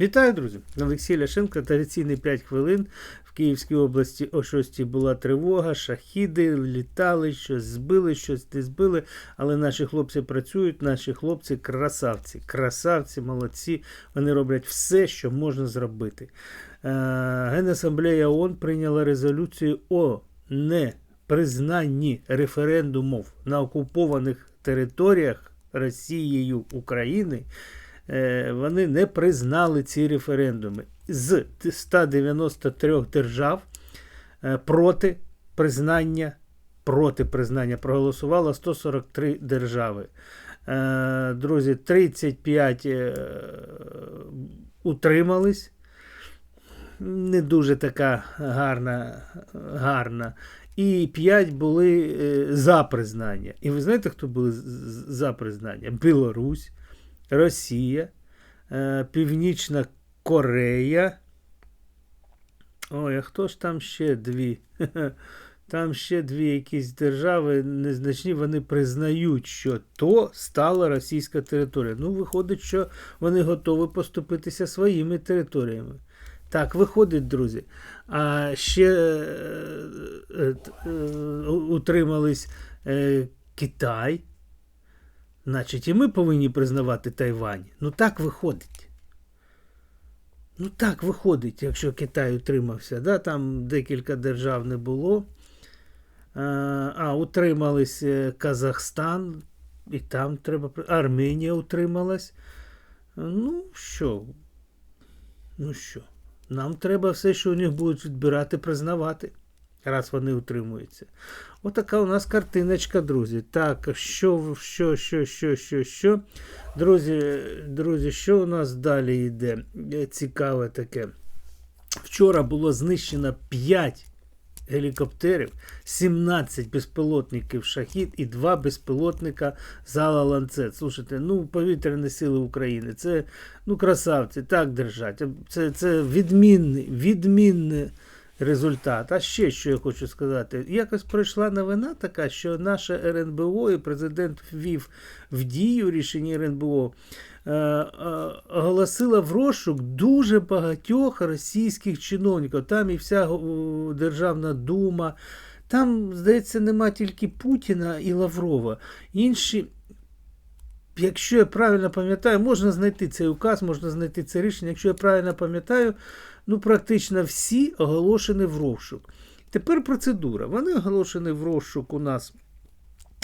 Вітаю, друзі! Олексій Ляшенко, традиційний 5 хвилин. В Київській області о 6 була тривога, шахіди літали, щось збили, щось не збили. Але наші хлопці працюють, наші хлопці красавці, красавці, молодці. Вони роблять все, що можна зробити. Е, Генасамблея ООН прийняла резолюцію о непризнанні референдумів на окупованих територіях Росією України вони не признали ці референдуми. З 193 держав е, проти признання, проти признання проголосувало 143 держави. Е, Друзі, 35 е, утримались. Не дуже така гарна, гарна. І 5 були е, за признання. І ви знаєте, хто були за признання? Білорусь, Росія, е, Північна Корея. Ой, а хто ж там ще дві? Там ще дві якісь держави незначні, вони признають, що то стала російська територія. Ну, виходить, що вони готові поступитися своїми територіями. Так, виходить, друзі. А ще е, е, е, утримались е, Китай. Значить, і ми повинні признавати Тайвань. Ну так виходить. Ну так виходить, якщо Китай утримався. Да? Там декілька держав не було. А, утримались е, Казахстан, і там треба. Арменія утрималась. Ну що? Ну що? Нам треба все, що у них будуть відбирати, признавати, раз вони утримуються. Отака у нас картиночка, друзі. Так, що, що, що, що, що, що. Друзі, друзі, що у нас далі йде? Е, Цікаве таке. Вчора було знищено 5 гелікоптерів, 17 безпілотників шахід і 2 безпілотника зала ланцет. Слушайте, ну повітряні сили України. Це ну красавці, так держать. Це, це відмінний, відмінний результат. А ще що я хочу сказати, якось пройшла новина така, що наше РНБО і президент ввів в дію рішення РНБО. е, е, Оголосила в розшук дуже багатьох російських чиновників. Там і вся Державна дума. Там, здається, нема тільки Путіна і Лаврова. Інші, якщо я правильно пам'ятаю, можна знайти цей указ, можна знайти це рішення. Якщо я правильно пам'ятаю, ну практично всі оголошені в розшук. Тепер процедура. Вони оголошені в розшук у нас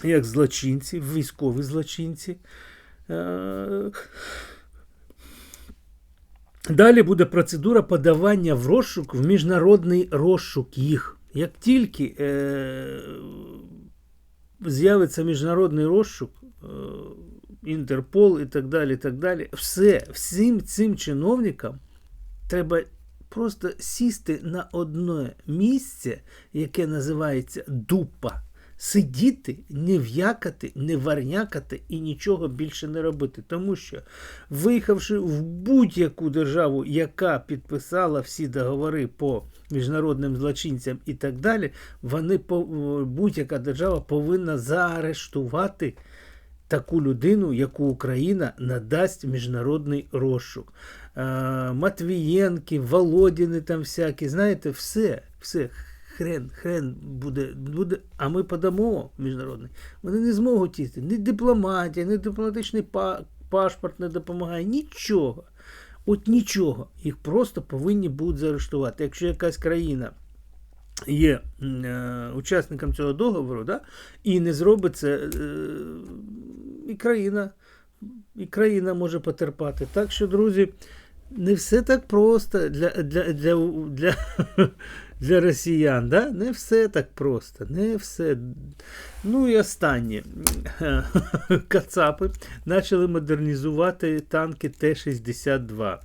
як злочинці, військові злочинці. Е, Далі буде процедура подавання в розшук в міжнародний розшук їх. Як тільки е, з'явиться міжнародний розшук, е, Інтерпол і так далі, і так далі, все, всім цим чиновникам треба просто сісти на одне місце, яке називається дупа. Сидіти, не в'якати, не варнякати і нічого більше не робити. Тому що, виїхавши в будь-яку державу, яка підписала всі договори по міжнародним злочинцям і так далі, вони будь-яка держава повинна заарештувати таку людину, яку Україна надасть міжнародний розшук. Е, Матвієнки, Володіни там всякі, знаєте, все, все. Хрен, хрен буде, буде, а ми подамо міжнародний. Вони не зможуть їсти. Ні дипломатія, ні дипломатичний па- паспорт не допомагає, нічого. От нічого. Їх просто повинні будуть заарештувати. Якщо якась країна є е, учасником цього договору, да, і не зробить це, е, і країна, і країна може потерпати. Так що, друзі, не все так просто для, для, для, для, для росіян. Да? Не все так просто. Не все. Ну і останнє. Кацапи почали модернізувати танки Т-62.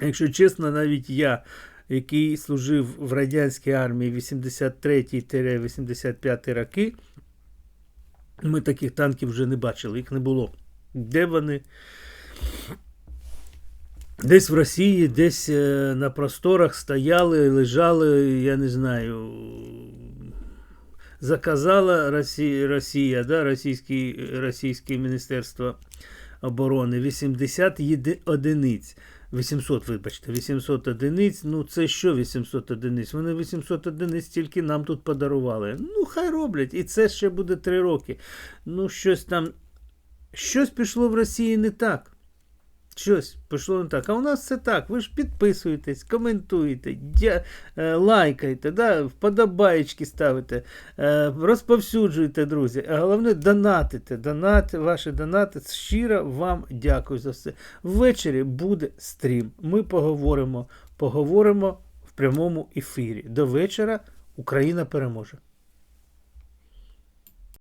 Якщо чесно, навіть я, який служив в радянській армії 83-85 роки, ми таких танків вже не бачили, їх не було. Де вони? Десь в Росії, десь е, на просторах стояли, лежали, я не знаю. Заказала Росія, Росія да, російське, міністерство оборони 80 єди- одиниць. 800, вибачте, 800 одиниць. Ну це що 800 одиниць? Вони 800 одиниць тільки нам тут подарували. Ну, хай роблять. І це ще буде 3 роки. Ну, щось там. Щось пішло в Росії не так. Щось пішло не так. А у нас все так. Ви ж підписуєтесь, коментуєте, дя... е, лайкайте, да? вподобаєчки ставите, е, розповсюджуйте, друзі. А головне донатите. Донат, ваші донати. Щиро вам дякую за все. Ввечері буде стрім. Ми поговоримо. Поговоримо в прямому ефірі. До вечора Україна переможе.